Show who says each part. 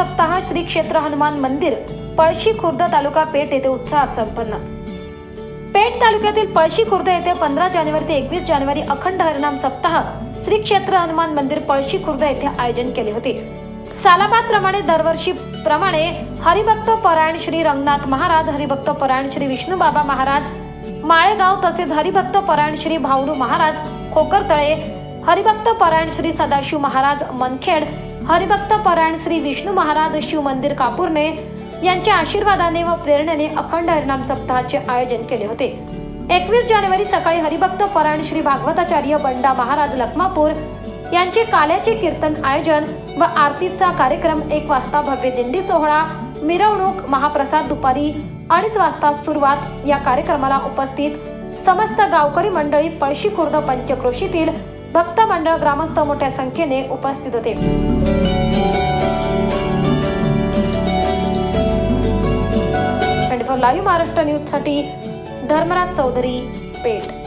Speaker 1: सप्ताह श्री क्षेत्र हनुमान मंदिर पळशी खुर्द तालुका पेठ येथे उत्साहात संपन्न. पेठ तालुक्यातील पळशी खुर्द येथे पंधरा जानेवारी ते एकवीस जानेवारी अखंड हरिनाम सप्ताह श्री क्षेत्र हनुमान मंदिर पळशी खुर्द येथे आयोजन केले होते. सालाबाद प्रमाणे दरवर्षी प्रमाणे हरिभक्त परायण श्री रंगनाथ महाराज हरिभक्त परायण श्री विष्णुबाबा महाराज माळेगाव तसेच हरिभक्त परायण श्री भावडू महाराज खोकरतळे हरिभक्त परायण श्री सदाशिव महाराज मनखेड हरिभक्त परायण श्री विष्णू महाराज शिव मंदिर कापूरने यांच्या आशीर्वादाने व प्रेरणेने अखंड हरिनाम सप्ताहाचे आयोजन केले होते. एकवीस जानेवारी सकाळी हरिभक्त परायण श्री भागवताचार्य बंडा महाराज लखमापूर यांचे काल्याचे कीर्तन आयोजन व आरतीचा कार्यक्रम एक वाजता भव्य दिंडी सोहळा मिरवणूक महाप्रसाद दुपारी अडीच वाजता सुरुवात या कार्यक्रमाला उपस्थित समस्त गावकरी मंडळी पळशी खुर्द पंचक्रोशीतील भक्त मंडळ ग्रामस्थ मोठ्या संख्येने उपस्थित होते ट्वेंटी फोर लाईव्ह महाराष्ट्र न्यूजसाठी धर्मराज चौधरी पेठ